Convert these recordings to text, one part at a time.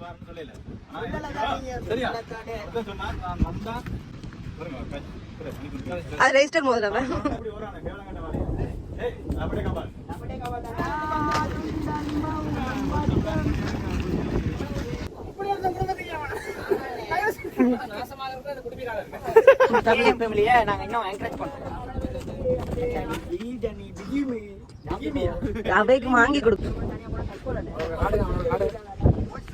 வரேன்னு சொல்லல. சரியா? சொன்னா, நான் வந்தா. அது ரெஜிஸ்டர் முதல்ல அப்படி வரானே, கேவலங்கட்ட வாடி. ஏய், அப்படியே கம்பாரு. தமிழ் ஃபேமிலியை நாங்க இன்னும் என்கரேஜ் பண்றோம் அவைக்கு வாங்கி கொடுக்கும்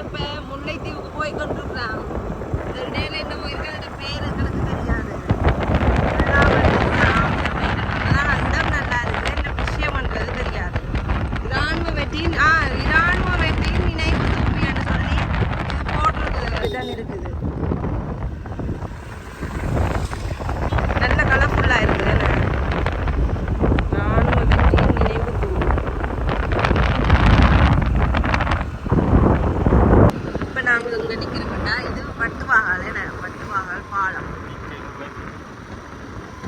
இப்ப முல்லைத்தீவுக்கு போய் கொண்டிருக்கிறான் இந்த இடையில என்னமோ இருக்கிறது பேர் எங்களுக்கு தெரியாது ஆனா இடம் நல்லா இருக்கு என்ன விஷயம்ன்றது தெரியாது இராணுவ வெற்றியின் ஆ இராணுவ வெற்றியின் நினைவு தூபின்னு சொல்லி இது போட்டிருக்கு இடம் இருக்குது நல்ல கலர்ஃபுல்லா இருக்குது என்ன? இராணுவ வெற்றியின் நினைவு தூபி இப்ப நாங்க இங்க நிக்கிறோம்டா இது பட்டுவாகல் என்ன பட்டுவாகல் பாலம்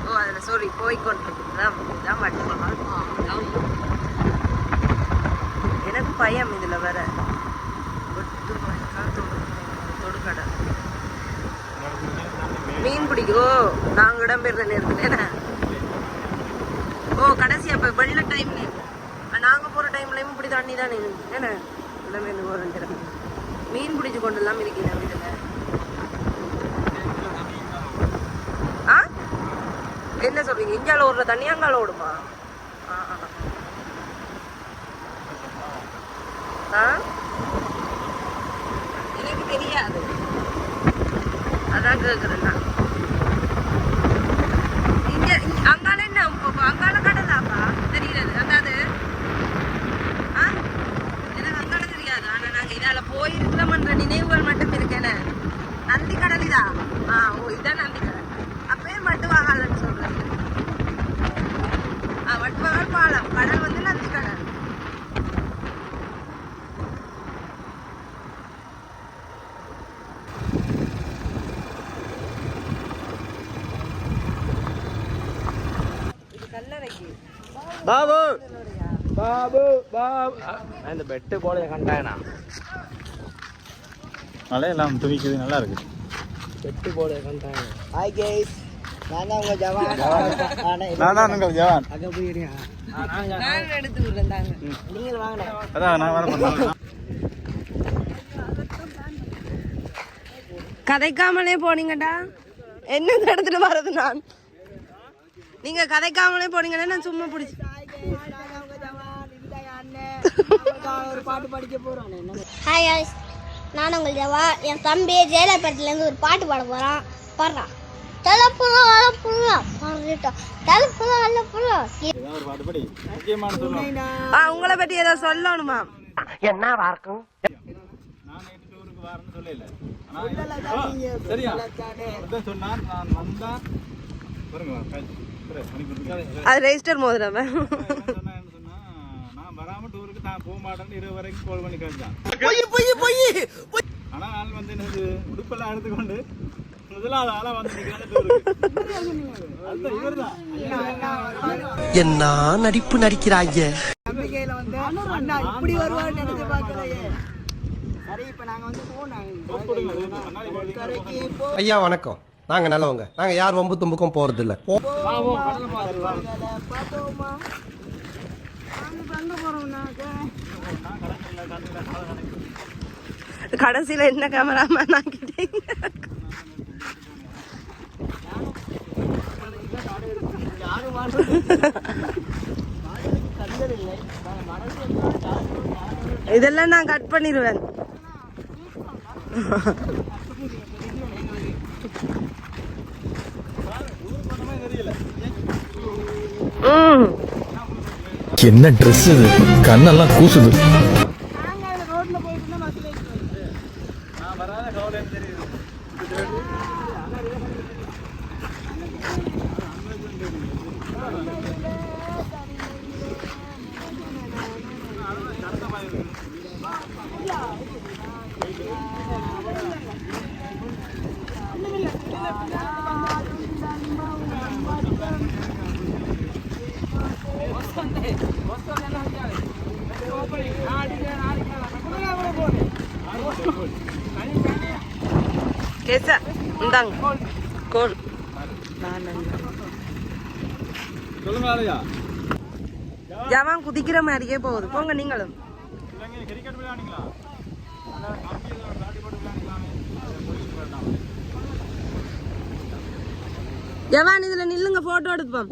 ஓ அதுல சாரி போய்கொண்டிருக்குதான் இதுதான் பட்டுவாகல் பாலம் எனக்கு பயம் இதுல வர ஒட்டுமொத்த தொடு- தொடுகடை ஐயோ நாங்கள் நாங்க இடம்பெயர்ந்த நேரத்துல என்ன? ஓ கடைசி அப்ப வெள்ள டைம் நாங்க போற டைம்லயும் இப்படி தண்ணி தான் என்ன? இடம்பெயர்ந்து போற நேரம் மீன் பிடிச்சு கொண்டு எல்லாம் இருக்கிறேன் வீட்டில்? ஆ? என்ன சொல்றீங்க? இஞ்சால ஓடுற தண்ணி அங்கால ஓடுமா? ஆ, ஆ. ஆ. எனக்கு தெரியாது. அதான் கேக்குறேன் நான் இங்க இங்க- அங்கால என்ன அப்ப அங்கால கடலாப்பா தெரியாது அதாவது ஆ எனக்கு அங்கால தெரியாது ஆனா நாங்க இதால போயிருக்கிறோம்ன்ற நினைவுகள் மட்டும் இருக்கேனே நந்தி கடல் இதா ஆ ஓ இதான் நந்தி கடல் அப்பயே மட்டுவாகலன்னு சொல்றது ஆ வட்டுவாகல் பாலம் கடல் வந்து நந்தி கடல் பாபு! பாபு பாபு. இந்த பெட்டு போல கண்டாயனா? மழையெல்லாம் துணிக்குது நல்லா இருக்கு. பெட்டு போல கண்டாயனா? ஹாய் கேஸ் நான் தான் உங்க ஜவான். நான் தான் உங்கள் ஜவான். அங்க போயிருங்க. நான் எடுத்து விடுறேன் தாங்க நீங்கள் வாங்கினேன் அதான் நான் வர பண்ணேன் கதைக்காமலே போனீங்கடா. என்ன இடத்துல வர்றது நான்? நீங்க கதைக்காமலே போனீங்கன்னா நான் சும்மா பிடிச்சி. ஒரு பாட்டு படிக்க போறோம் ஹாய் நான் உங்கள் ஜவா. என் தம்பி ஜெயலலிதாலேருந்து ஒரு பாட்டு பாட போகிறான் பாடுறான் தலைப்புறம் அலப்புறம் பாடிட்டோம் தலைப்புறம் அலப்புறம் உங்களை பற்றி ஏதோ சொல்லணுமா? என்ன வார்க்கும் நான் நேற்று டூருக்கு வரேன்னு சொல்லல. ஆனா, ஆ, சரியா? அதான் சொன்னான், நான் வந்தா, பாருங்க, கை, பாரு, பண்ணி கொடுத்துருக்காரு. அது ரெஜிஸ்டர் மோதிரம் நான் வராம டூருக்கு நான் போக மாட்டேன்னு இரவு வரைக்கும் call பண்ணி கேட்டான். ஆனா நான் வந்து என்னது, உடுப்பெல்லாம் எடுத்துக்கொண்டு என்ன நடிப்பு நடிக்கிறாங்க நம்பிக்கையில வந்து அண்ணா இப்படி வருவான்னு நினைச்சு சரி இப்ப நாங்க வந்து? போனாங்க ஐயா வணக்கம். நாங்க நல்லவங்க. நாங்க யார் வம்பு தும்புக்கும் போறது இல்ல கடைசியில என்ன கேமராமேன் ஆக்கிட்டீங்க இதெல்லாம் நான் கட் பண்ணிடுவேன் ம். என்ன ட்ரெஸ் இது? கண்ணெல்லாம் கூசுது. கேசா இந்தாங்க. கோல். ஜவான் குதிக்கிற மாதிரியே போகுது. போங்க நீங்களும். ஜவான் இதுல நில்லுங்க போட்டோ எடுப்போம்.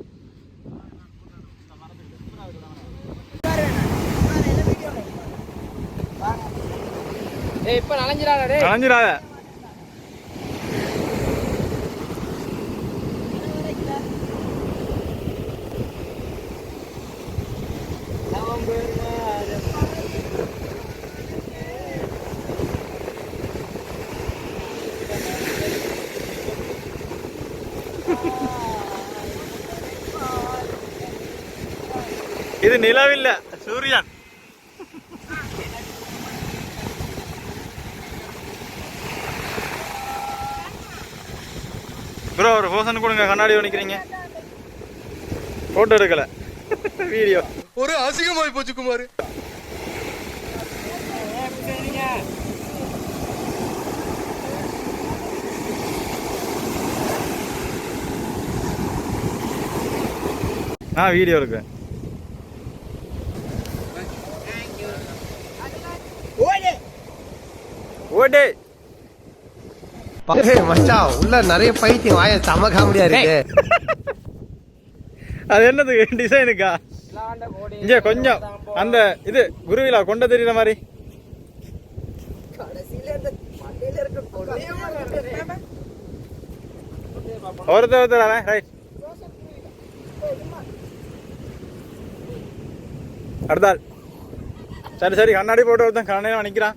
கலைஞ்சிடாத இது நிலவில்ல. சூரியன். ப்ரோ ஒரு போசன் கொடுங்க கண்ணாடி நிற்கிறீங்க ஃபோட்டோ எடுக்கல. வீடியோ ஒரு அசிங்கமாய் போச்சு குமார். ஆ வீடியோ இருக்கு. ஓடே மச்சான் உள்ள நிறைய பைத்தியம் வாய செம காமெடியா இருக்கு. அது என்னது டிசைனுக்கா இங்க கொஞ்சம் அந்த இது குருவிலா கொண்ட தெரியுற மாதிரி. ஒருத்தர் ஒருத்தர் ரைட் அடுத்தாள் சரி சரி கண்ணாடி போட்டு ஒருத்தன் கண்ணாடி நிக்கிறான்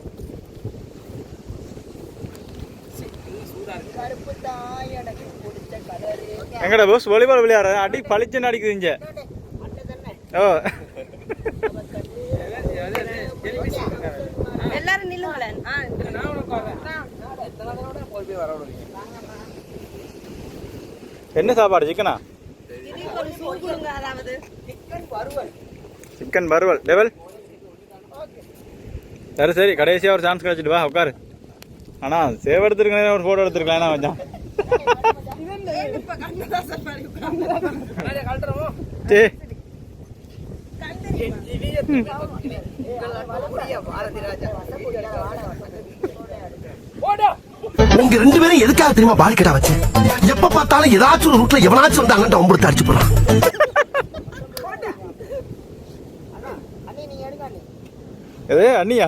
எங்கடா போஸ் வாலிபால் விளையாடுற? அடி பளிச்சுன்னு அடிக்குது இங்க? ஓ. எல்லாரும் நில்லுங்களேன் என்ன சாப்பாடு சிக்கனா இதுக்கு ஒரு சூப் கொடுங்க, அதாவது. சிக்கன் வறுவல். லெவல் சரி சரி. கடைசியாக ஒரு சான்ஸ் கிடச்சிட்டு வா உட்காரு. ஆனால் சேவ் எடுத்துருக்கேன் ஒரு ஃபோட்டோ எடுத்துருக்கலாம் என்ன கொஞ்சம் உங்க ரெண்டு பேரும் எதுக்காக தெரியுமா பால்கெட்டா வச்சேன் எப்ப பார்த்தாலும் ஏதாச்சும் ஒரு ரூட்ல எவனாச்சும் வந்து அங்கிட்ட ஒம்பது அடிச்சு போறான் எது அண்ணியா?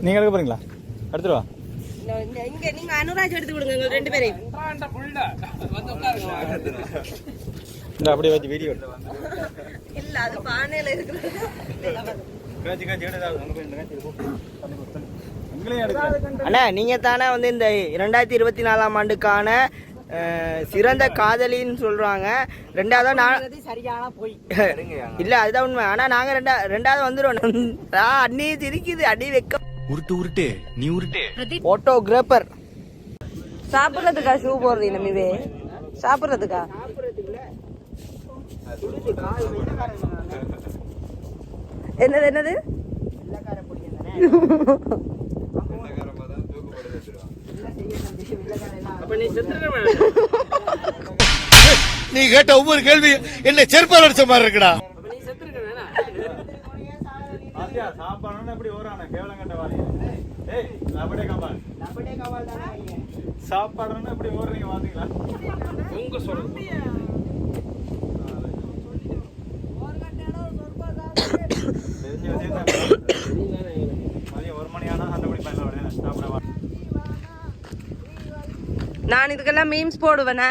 நீங்க எடுக்க போறீங்களா? எடுத்துட்டு வா. இங்க நீங்க அனுராஜ் எடுத்து. எங்க ரெண்டு பேரையும் இந்த அப்படியே வச்சு வீடியோ இல்ல அது பானையில எடுத்து. அண்ணா நீங்க தானே வந்து இந்த இரண்டாயிரத்தி இருபத்தி நாலாம் ஆண்டுக்கான சிறந்த காதலின்னு சொல்றாங்க. ரெண்டாவது நான் சரியான போய். இல்ல அதுதான் உண்மை. ஆனா நாங்க ரெண்டா ரெண்டாவது வந்துடும் அண்ணி சிரிக்குது அடி வெக்க உருட்டு உருட்டு. நீ உருட்டு. போட்டோகிராஃபர் சாப்பிடுறதுக்கா ஷூ போடுறீங்க மிவே சாப்பிடுறதுக்கா? என்னது என்னது? நீ கேட்ட ஒவ்வொரு கேள்வி என்ன செருப்பால் அடிச்ச மாதிரி இருக்குடா. அப்ப நீ செத்துருக்க பாத்தியா சாப்பாடுன்னா இப்படி ஓரான கேவலம் கட்ட வாரி ஏய் அப்படியே கம்பால் அப்படியே கவால் தானே சாப்பாடுன்னா இப்படி ஓடுறீங்க பாத்தீங்களா உங்க சொல்றது தெரிஞ்ச விஷயம் தான் மதியம் ஒரு மணி ஆனா அந்த படி பயன் உடனே சாப்பிட வா நான் இதுக்கெல்லாம் மீம்ஸ் போடுவேனே?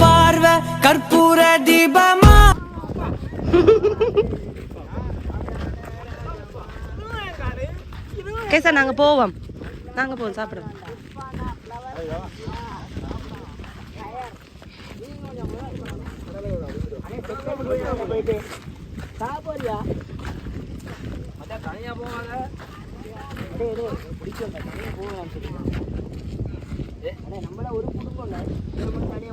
பார்வை கற்பூர தீபமா? கேசா நாங்க போவோம். நாங்க போவோம் சாப்பிடுவோம். சாப்பிடுறியா? அதான் தனியா போவாங்க நம்மளா ஒரு குடும்பம் இல்ல நம்ம தனியா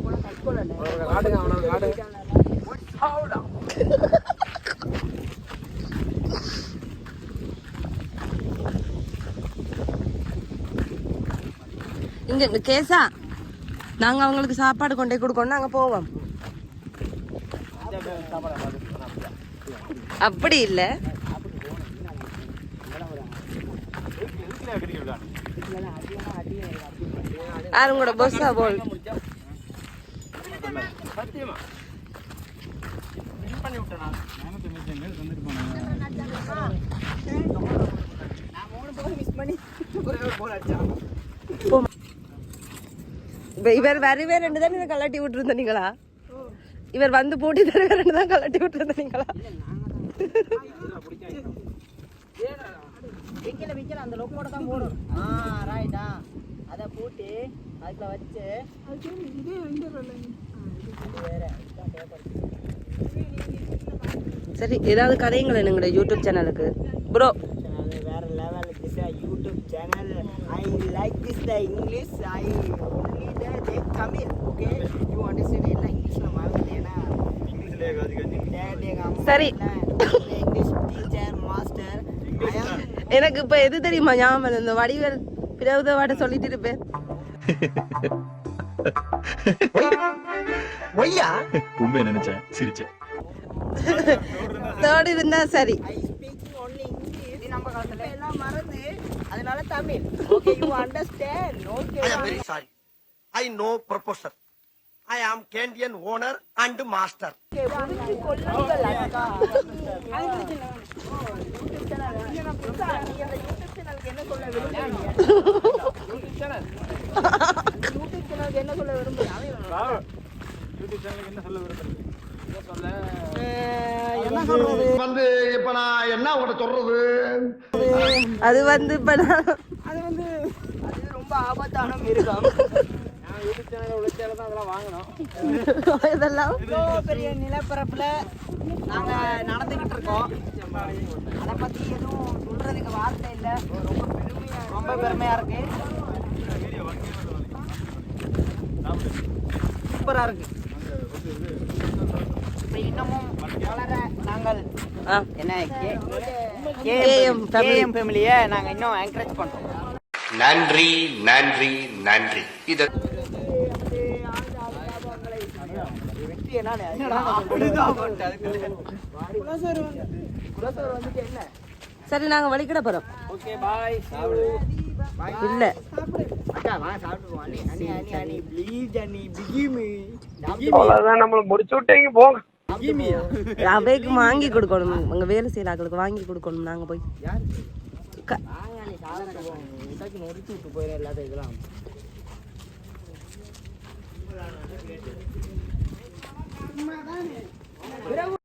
இங்க இந்த கேசா. நாங்க அவங்களுக்கு சாப்பாடு கொண்டே கொடுக்கணும் நாங்க போவோம். அப்படி இல்லை யாரும் கூட பஸ்ஸா போல் சத்தியமா பண்ணி விட்டேன் நான் நானூத்தி தொண்ணூத்தி அஞ்சு பேர் வந்துட்டு போனாங்க நான் மூணு போன் மிஸ் பண்ணி ஒரு போன் அடிச்சான் இப்ப இவர் வரவே ரெண்டு தான் இதை கலட்டி விட்டுருந்தீங்களா இவர் வந்து போட்டி தர ரெண்டு தான் கலட்டி விட்டுருந்தீங்களா விக்கல விக்கல அந்த லொக்கோட தான் போடணும். ஆ ரைட்டா அதை போட்டு அதுல வச்சு. சரி ஏதாவது கதைங்களேன் எங்களுடைய யூடியூப் சேனலுக்கு ப்ரோ அது வேற level this YouTube channel I like this the English I only the they Tamil okay you understand எல்லாம் இங்கிலீஷ்ல மாறுது ஏன்னா? சரி. இங்கிலீஷ் டீச்சர் மாஸ்டர் எனக்கு இப்ப எது தெரியுமா ஞாபகம் இந்த வடிவேல் பிறகு வாட சொல்லிட்டு இருப்பேன். ஒய்யா உண்மையை நினைச்சேன் சிரிச்சேன் தேர்ட் இருந்தா சரி ஐ ஸ்பீக்கிங் ஒன்லி இங்கிலீஷ் நம்ம காலத்துல எல்லாம் மறந்து அதனால Tamil okay you understand okay I very sorry I know professor I am Canadian owner and master என்ன சொல்ல விரும்புறீங்க யூடியூப் சேனலுக்கு என்ன சொல்ல விரும்புறீங்க? யூடியூப் சேனலுக்கு என்ன சொல்ல விரும்புறீங்க என்ன சொல்றது வந்து இப்ப நான் என்ன உங்கள்கிட்ட சொல்றது அது வந்து இப்ப நான் அது வந்து அது ரொம்ப ஆபத்தான மிருகம் யூடியூப் சேனல் உழைச்சால தான் அதெல்லாம் வாங்கணும் இதெல்லாம் பெரிய நிலப்பரப்புல நாங்க நடந்துகிட்டு இருக்கோம் அதை பத்தி எதுவும் சொல்றதுக்கு வார்த்தை இல்லை ரொம்ப பெருமையா ரொம்ப பெருமையா இருக்கு சூப்பரா இருக்கு. இப்ப இன்னமும் வளர நாங்கள் என்ன கேஎம். கேஎம் ஃபேமிலியை நாங்க இன்னும் என்கரேஜ் பண்றோம். நன்றி நன்றி நன்றி. இது சரி நாங்க வலிக்கிட போறோம். Okay bye. இல்ல. அவைக்கு வாங்கி கொடுக்கணும். அங்க வேலை செய்யறாங்களுக்கு வாங்கி கொடுக்கணும் நாங்க போய். எல்லாத்தையும்